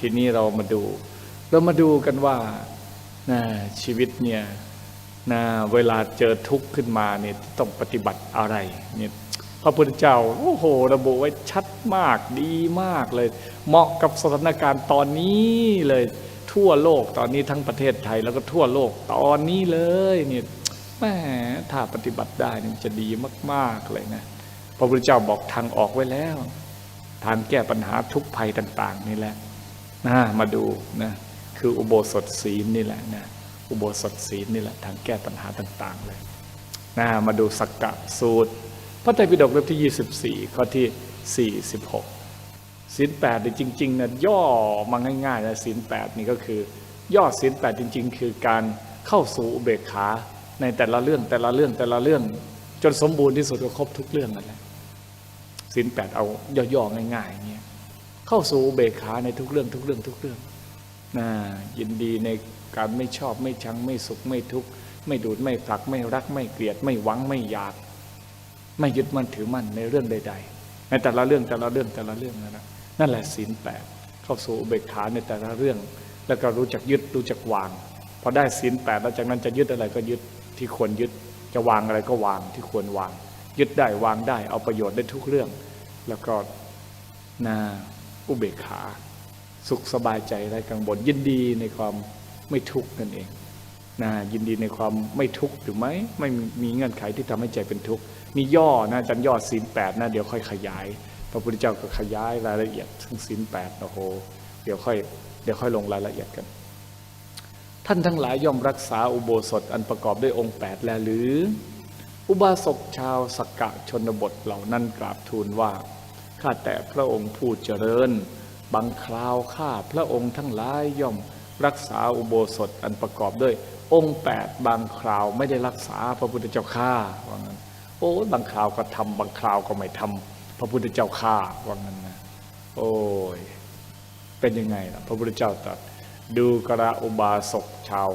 ทีนี้เรามาดู เรามาดูกันว่านะชีวิตเนี่ยนะเวลาเจอทุกข์ขึ้นมาเนี่ยต้องปฏิบัติอะไรเนี่ยพระพุทธเจ้าโอ้โห ระบุไว้ชัดมากดีมากเลย เหมาะกับสถานการณ์ตอนนี้เลย ทั่วโลกตอนนี้ทั้งประเทศไทยแล้วก็ทั่วโลกตอนนี้เลยเนี่ยแหมถ้าปฏิบัติได้นี่จะดีมากๆเลยนะพระพุทธเจ้าบอกทางออกไว้แล้ว ทางแก้ปัญหาทุกภัยต่าง ๆ นี่แหละ นะมาดูนะคืออุโบสถศีลนี่แหละนะอุโบสถศีลนี่แหละทางแก้ปัญหาต่าง ๆ เลยนะมาดูสักกะสูตร พระไตรปิฎกเล่มที่ 24 ข้อที่ 46ศีลแปดจริงๆนะย่อมาง่ายๆนะศีลแปดนี่ก็คือ ย่อศีลแปดจริง ๆ คือการเข้าสู่อุเบกขาในแต่ละเรื่องแต่ละเรื่องแต่ละเรื่อง จนสมบูรณ์ที่สุดก็ครบทุกเรื่องนั่นแหละศีลแปดเอาย่อๆง่ายๆอย่างเงี้ย เข้าสู่เบกขาในทุกเรื่องทุกเรื่องทุกเรื่องนะยินดีในการไม่ชอบไม่ชังไม่สุขไม่ทุกข์ไม่ดูดไม่ผลักไม่รักไม่เกลียดไม่หวังไม่อยาก ไม่ยึดมั่นถือมั่นในเรื่องใด ๆ ในแต่ละเรื่องแต่ละเรื่องแต่ละเรื่องนั่นแหละนั่นแหละศีลแปดเข้าสู่เบกขาในแต่ละเรื่อง แล้วก็รู้จักยึดรู้จักวางพอได้ศีลแปดแล้วจากนั้นจะยึดอะไรก็ยึดที่ควรยึดจะวางอะไรก็วางที่ควรวาง ยึดได้วางได้เอาประโยชน์ได้ทุกเรื่อง แล้วก็นา อุเบกขา สุขสบายใจไร้กังวลยินดีในความไม่ทุกข์นั่นเองนะยินดีในความไม่ทุกข์หรือไม่ไม่มีเงื่อนไขที่ทำให้ใจเป็นทุกข์นี่ย่อนะจันย่อศีลแปดนะเดี๋ยวค่อยขยาย พระพุทธเจ้าก็ขยายรายละเอียดถึงศีลแปดโอ้โหเดี๋ยวค่อยเดี๋ยวค่อยลงรายละเอียดกัน ท่านทั้งหลายย่อมรักษาอุโบสถอันประกอบด้วยองค์แปดแลหรือ อุบาสกชาวสักกะชนบทเหล่านั้นกราบทูลว่า ข้าแต่พระองค์ผู้เจริญบางคราวข้าพระองค์ทั้งหลายย่อมรักษาอุโบสถอันประกอบด้วย องค์แปดบางคราวไม่ได้รักษาพระพุทธเจ้าข้าว่างั้นโอ้บางคราวก็ทำบางคราวก็ไม่ทำพระพุทธเจ้าข้าว่างั้นนะโอ้ยเป็นยังไงล่ะพระพุทธเจ้าตรัสดูกระอุบาสกชาว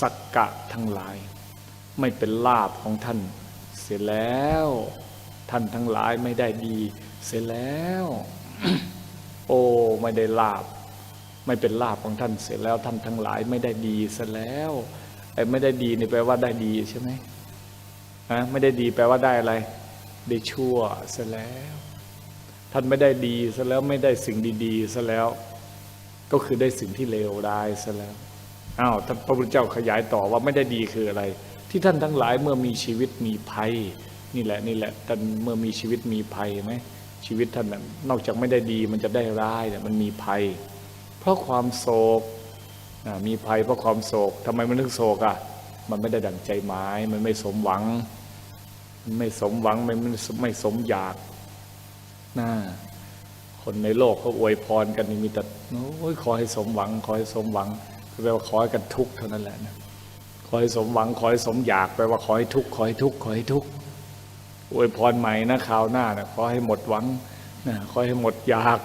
สักกะทั้งหลาย ไม่เป็นลาบของท่าน เสียแล้ว ท่านทั้งหลายไม่ได้ดี เสียแล้ว โอ้ไม่ได้ลาบ ไม่เป็นลาบของท่านเสียแล้วท่านทั้งหลายไม่ได้ดีเสียแล้วไอ้ไม่ได้ดีนี่แปลว่าได้ดีใช่ไหมฮะไม่ได้ดีแปลว่าได้อะไร ได้ชั่วเสียแล้ว ท่านไม่ได้ดีซะแล้วไม่ได้สิ่งดีๆซะแล้ว ก็คือได้สิ่งที่เลวร้ายซะแล้วอ้าวท่านพระพุทธเจ้าขยายต่อว่าไม่ได้ดีคืออะไร ที่ท่านทั้งหลายเมื่อมีชีวิตมีภัย นี่แหละนี่แหละท่านเมื่อมีชีวิตมีภัยไหม ชีวิตท่านนั้นนอกจากไม่ได้ดีมันจะได้ร้ายเนี่ยมันมีภัย เพราะความโศกมีภัยเพราะความโศกทำไมมันถึงโศกอะมันไม่ได้ดั่งใจหมาย มันไม่สมหวัง ไม่สมหวังมันไม่สมอยากนะคนในโลกเขาอวยพรกันนี่มีแต่โอ้ยขอให้สมหวัง ขอให้สมหวังแปลว่าขอให้กันทุกข์เท่านั้นแหละนะขอให้สมหวัง ขอให้สมอยากแปลว่าขอให้ทุกข์ขอให้ทุกข์ขอให้ทุกข์ อวยพรใหม่นะคราวหน้านะขอให้หมดหวังนะขอให้หมดอยาก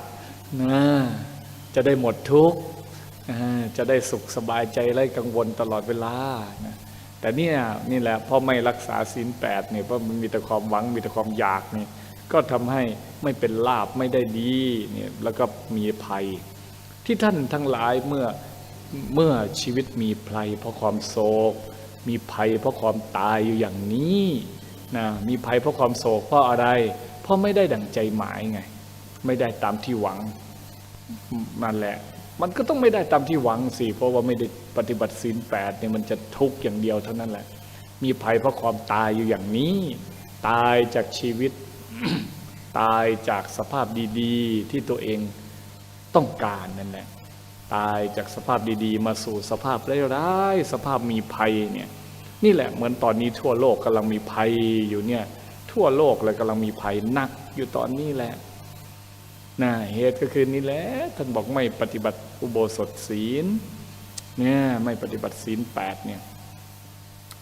นะจะได้หมดทุกข์จะได้สุขสบายใจไร้กังวลตลอดเวลานะแต่เนี่ยนี่แหละพราะไม่รักษาศีลแปดเนี่ยเพราะมันมีแต่ความหวังมีแต่ความอยากนี่ก็ทำให้ไม่เป็นลาบไม่ได้ดีเนี่ยแล้วก็มีภัย ที่ท่านทั้งหลายเมื่อเมื่อชีวิตมีภัยเพราะความโศก มีภัยเพราะความตายอยู่อย่างนี้ นะมีภัยเพราะความโศกเพราะอะไร เพราะไม่ได้ดั่งใจหมายไง ไม่ได้ตามที่หวังนั่นแหละ มันก็ต้องไม่ได้ตามที่หวังสิเพราะว่าไม่ได้ปฏิบัติศีลแปดเนี่ยมันจะทุกข์อย่างเดียวเท่านั้นแหละ มีภัยเพราะความตายอยู่อย่างนี้ ตายจากชีวิต ตายจากสภาพดีๆ ที่ตัวเองต้องการนั่นแหละ ตายจากสภาพดีๆ มาสู่สภาพร้ายๆสภาพมีภัยเนี่ย นี่แหละเหมือนตอนนี้ทั่วโลกกำลังมีภัยอยู่เนี่ย ทั่วโลกเลยกำลังมีภัยหนักอยู่ตอนนี้แหละนะเหตุก็คือนี่แหละท่านบอกไม่ปฏิบัติอุโบสถศีลเนี่ยไม่ปฏิบัติศีลแปดเนี่ย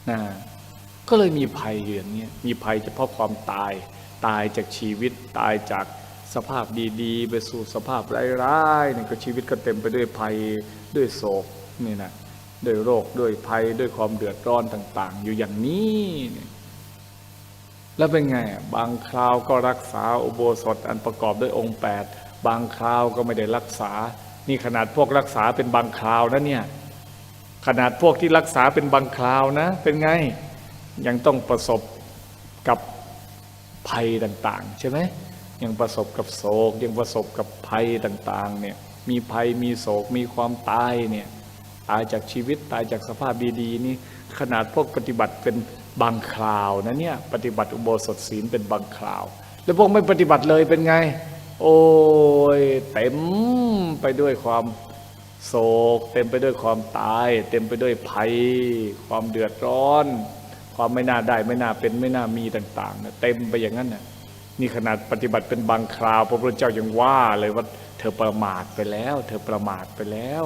นะก็เลยมีภัยอย่างเนี้ยมีภัยเฉพาะความตาย ตายจากชีวิตตายจากสภาพดีๆ ไปสู่สภาพร้ายๆนี่ก็ชีวิตก็เต็มไปด้วยภัยด้วยโศกนี่นะ ด้วยโรคด้วยภัยด้วยความเดือดร้อนต่าง ๆ อยู่อย่างนี้แล้วเป็นไงบางคราวก็รักษาอุโบสถอันประกอบด้วยองค์ 8 บางคราวก็ไม่ได้รักษา นี่ขนาดพวกรักษาเป็นบางคราวนะเนี่ยขนาดพวกที่รักษาเป็นบางคราวนะ เป็นไงยังต้องประสบกับภัยต่างๆ ใช่ไหมยังประสบกับโศกยังประสบกับภัยต่างๆเนี่ยมีภัยมีโศกมีความตายเนี่ย ตายจากชีวิตตายจากสภาพดีๆนี่ขนาดพวกปฏิบัติเป็นบางคราวนะเนี่ยปฏิบัติอุโบสถศีลเป็นบางคราว แล้วพวกไม่ปฏิบัติเลยเป็นไง โอ้ยเต็มไปด้วยความโศก เต็มไปด้วยความตาย เต็มไปด้วยภัย ความเดือดร้อน ความไม่น่าได้ไม่น่าเป็นไม่น่ามีต่างๆนะเต็มไปอย่างนั้นน่ะนี่ขนาดปฏิบัติเป็นบางคราว พระพุทธเจ้ายังว่าเลยว่าเธอประมาทไปแล้ว เธอประมาทไปแล้ว